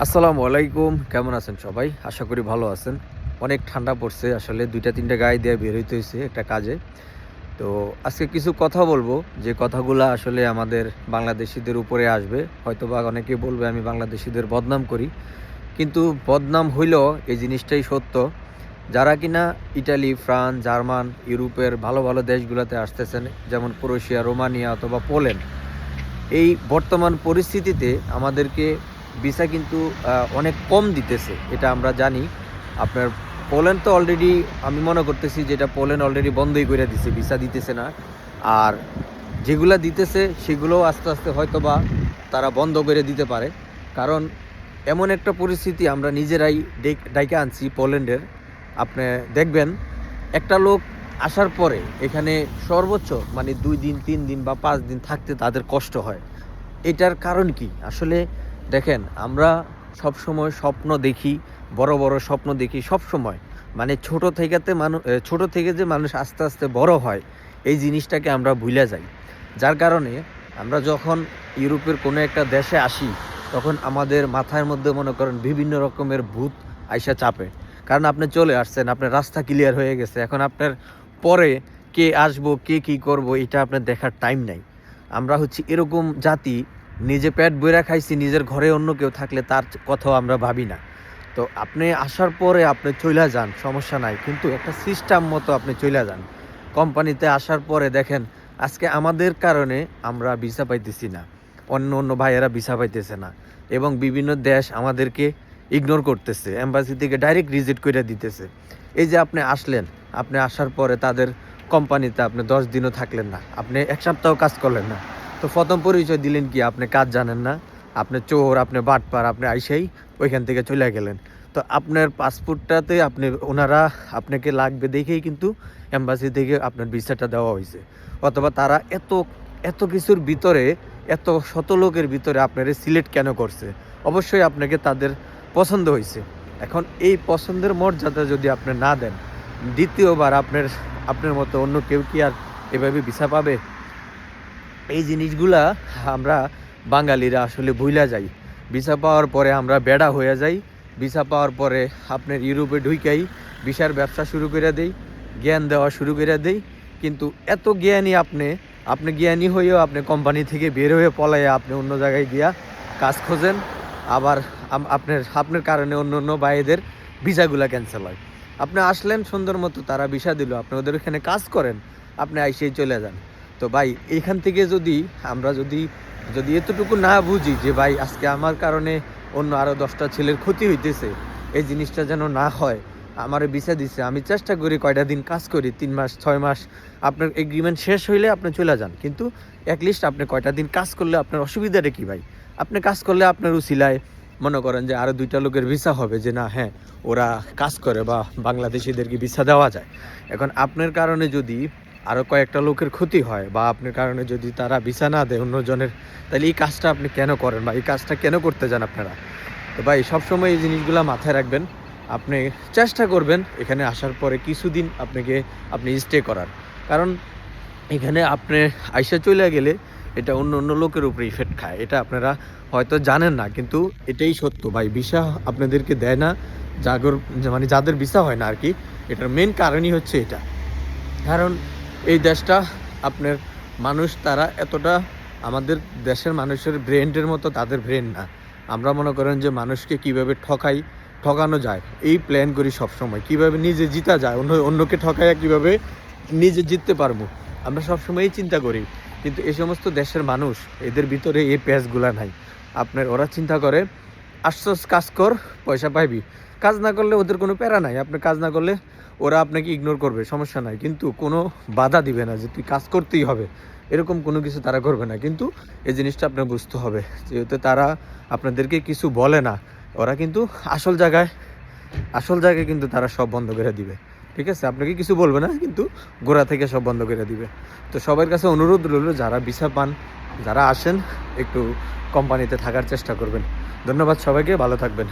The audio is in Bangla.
আসসালামু আলাইকুম, কেমন আছেন সবাই? আশা করি ভালো আছেন। অনেক ঠান্ডা পড়ছে, আসলে দুইটা তিনটা গায়ে দিয়ে বের হইতে হয়েছে একটা কাজে। তো আজকে কিছু কথা বলব, যে কথাগুলো আসলে আমাদের বাংলাদেশিদের উপরে আসবে। হয়তো বা অনেকে বলবে, আমি বাংলাদেশিদের বদনাম করি। কিন্তু বদনাম হইলেও এই জিনিসটাই সত্য। যারা কিনা ইটালি, ফ্রান্স, জার্মান, ইউরোপের ভালো ভালো দেশগুলোতে আসতেছেন, যেমন ক্রোয়েশিয়া, রোমানিয়া অথবা পোল্যান্ড, এই বর্তমান পরিস্থিতিতে আমাদেরকে ভিসা কিন্তু অনেক কম দিতেছে, এটা আমরা জানি। আপনার পোল্যান্ড তো অলরেডি আমি মনে করতেছি যেটা পোল্যান্ড অলরেডি বন্ধই করে দিছে, ভিসা দিতেছে না। আর যেগুলা দিতেছে সেগুলো আস্তে আস্তে হয়তো বা তারা বন্ধ করে দিতে পারে। কারণ এমন একটা পরিস্থিতি আমরা নিজেরাই ডাইকে আনছি পোল্যান্ডের। আপনি দেখবেন, একটা লোক আসার পরে এখানে সর্বোচ্চ মানে দুই দিন, তিন দিন বা পাঁচ দিন থাকতে তাদের কষ্ট হয়। এটার কারণ কি? আসলে দেখেন, আমরা সব সময় স্বপ্ন দেখি, বড় বড় স্বপ্ন দেখি সব সময় মানে ছোট থেকেতে মানুষ ছোট থেকে যে মানুষ আস্তে আস্তে বড় হয়, এই জিনিসটাকে আমরা ভুলে যাই। যার কারণে আমরা যখন ইউরোপের কোনো একটা দেশে আসি, তখন আমাদের মাথার মধ্যে মনে করেন বিভিন্ন রকমের ভূত আইসা চাপে। কারণ আপনি চলে আসছেন, আপনার রাস্তা ক্লিয়ার হয়ে গেছে। এখন আপনার পরে কে আসব, কে কি করব, এটা আপনার দেখার টাইম নাই। আমরা হচ্ছে এরকম জাতি নিজে পেট বইরা খাইছি, নিজের ঘরে অন্য কেউ থাকলে তার কথাও আমরা ভাবি না। তো আপনি আসার পরে আপনি চলে যান, সমস্যা নাই। কিন্তু একটা সিস্টেম মতো আপনি চলে যান। কোম্পানিতে আসার পরে দেখেন, আজকে আমাদের কারণে আমরা ভিসা পাইতেছি না। অন্য অন্য ভাইয়েরা ভিসা পাইতেছে না। এবং বিভিন্ন দেশ আমাদেরকে ইগনোর করতেছে এম্বাসি থেকে ডাইরেক্ট রিজেক্ট করে দিতেছে। এই যে আপনি আসলেন, আপনি আসার পরে তাদের কোম্পানিতে আপনি দশ দিনও থাকলেন না। আপনি এক সপ্তাহ কাজ করলেন না। তো প্রথম পরিচয় দিলেন কি? আপনি কাজ জানেন না, আপনি চোর, আপনি বাটপার, আপনি আইসাই ওইখান থেকে চলে গেলেন। তো আপনার পাসপোর্টটাতে আপনি, ওনারা আপনাকে লাগবে দেখেই কিন্তু এম্বাসি থেকে আপনার ভিসাটা দেওয়া হয়েছে। অথবা তারা এত এত কিছুর ভিতরে, এত শত লোকের ভিতরে আপনারে সিলেক্ট কেন করছে? অবশ্যই আপনাকে তাদের পছন্দ হয়েছে। এখন এই পছন্দের মর্যাদা যদি আপনি না দেন, দ্বিতীয়বার আপনার আপনার মতো অন্য কেউ কি আর এভাবে ভিসা পাবে? এই জিনিসগুলা আমরা বাঙালিরা আসলে ভুলা যাই। ভিসা পাওয়ার পরে আমরা বেড়া হয়ে যাই। ভিসা পাওয়ার পরে আপনার ইউরোপে ঢুকাই ভিসার ব্যবসা শুরু করে দেই, জ্ঞান দেওয়া শুরু করে দেই। কিন্তু এত জ্ঞানী আপনি আপনি জ্ঞানী হয়েও আপনি কোম্পানি থেকে বের হয়ে পলাইয়া আপনি অন্য জায়গায় গিয়া কাজ খোঁজেন। আবার আপনার আপনার কারণে অন্য অন্য ভাইদের ভিসাগুলা ক্যান্সেল হয়। আপনি আসলেন সুন্দর মতো, তারা ভিসা দিল, আপনি ওদের ওখানে কাজ করেন, আপনি আইসেই চলে যান। তো ভাই, এখান থেকে যদি আমরা যদি যদি এতটুকু না বুঝি যে ভাই, আজকে আমার কারণে অন্য আরও দশটা ছেলের ক্ষতি হইতেছে, এই জিনিসটা যেন না হয়, আমারে ভিসা দিছে। আমি চেষ্টা করি কয়টা দিন কাজ করি, তিন মাস, ছয় মাস, আপনার এগ্রিমেন্ট শেষ হইলে আপনি চলে যান। কিন্তু অ্যাটলিস্ট আপনি কয়টা দিন কাজ করলে আপনার অসুবিধাটা কী ভাই? আপনি কাজ করলে আপনার উচিলায় মনে করেন যে আরও দুইটা লোকের ভিসা হবে যে না হ্যাঁ ওরা কাজ করে বা বাংলাদেশিদেরকে ভিসা দেওয়া যায়। এখন আপনার কারণে যদি আরও কয়েকটা লোকের ক্ষতি হয় বা আপনার কারণে যদি তারা ভিসা না দেয় অন্যজনের, তাহলে এই কাজটা আপনি কেন করেন বা এই কাজটা কেন করতে যান আপনারা? তো ভাই, সবসময় এই জিনিসগুলো মাথায় রাখবেন। আপনি চেষ্টা করবেন এখানে আসার পরে কিছুদিন আপনাকে আপনি স্টে করার। কারণ এখানে আপনি আইসা চলে গেলে এটা অন্য অন্য লোকের উপরে ইফেক্ট খায়। এটা আপনারা হয়তো জানেন না, কিন্তু এটাই সত্য ভাই। ভিসা আপনাদেরকে দেয় না, জাগর মানে যাদের ভিসা হয় না আর কি, এটার মেন কারণই হচ্ছে এটা। কারণ এই দেশটা আপনার মানুষ তারা এতটা আমাদের দেশের মানুষের ব্রেন্ডের মতো তাদের ব্রেন না। আমরা মনে করেন যে মানুষকে কীভাবে ঠকাই, ঠকানো যায়, এই প্ল্যান করি সবসময়। কীভাবে নিজে জিতা যায়, অন্য, অন্যকে ঠকাইয়া কীভাবে নিজে জিততে পারব, আমরা সবসময় এই চিন্তা করি। কিন্তু এই সমস্ত দেশের মানুষ, এদের ভিতরে এই প্যাচগুলা নাই। আপনার ওরা চিন্তা করে আশ্বাস কাজ কর, পয়সা পাইবি। কাজ না করলে ওদের কোনো প্যারা নাই। আপনি কাজ না করলে ওরা আপনাকে ইগনোর করবে, সমস্যা নাই। কিন্তু কোনো বাধা দিবে না যে তুই কাজ করতেই হবে। এরকম কোনো কিছু তারা করবে না। কিন্তু এই জিনিসটা আপনার বুঝতে হবে। যেহেতু তারা আপনাদেরকে কিছু বলে না, ওরা কিন্তু আসল জায়গায় আসল জায়গায় কিন্তু তারা সব বন্ধ করে দিবে। ঠিক আছে? আপনাকে কিছু বলবে না, কিন্তু গোড়া থেকে সব বন্ধ করে দিবে। তো সবার কাছে অনুরোধ রইল, যারা ভিসা পান, যারা আসেন, একটু কোম্পানিতে থাকার চেষ্টা করবেন। ধন্যবাদ সবাইকে, ভালো থাকবেন।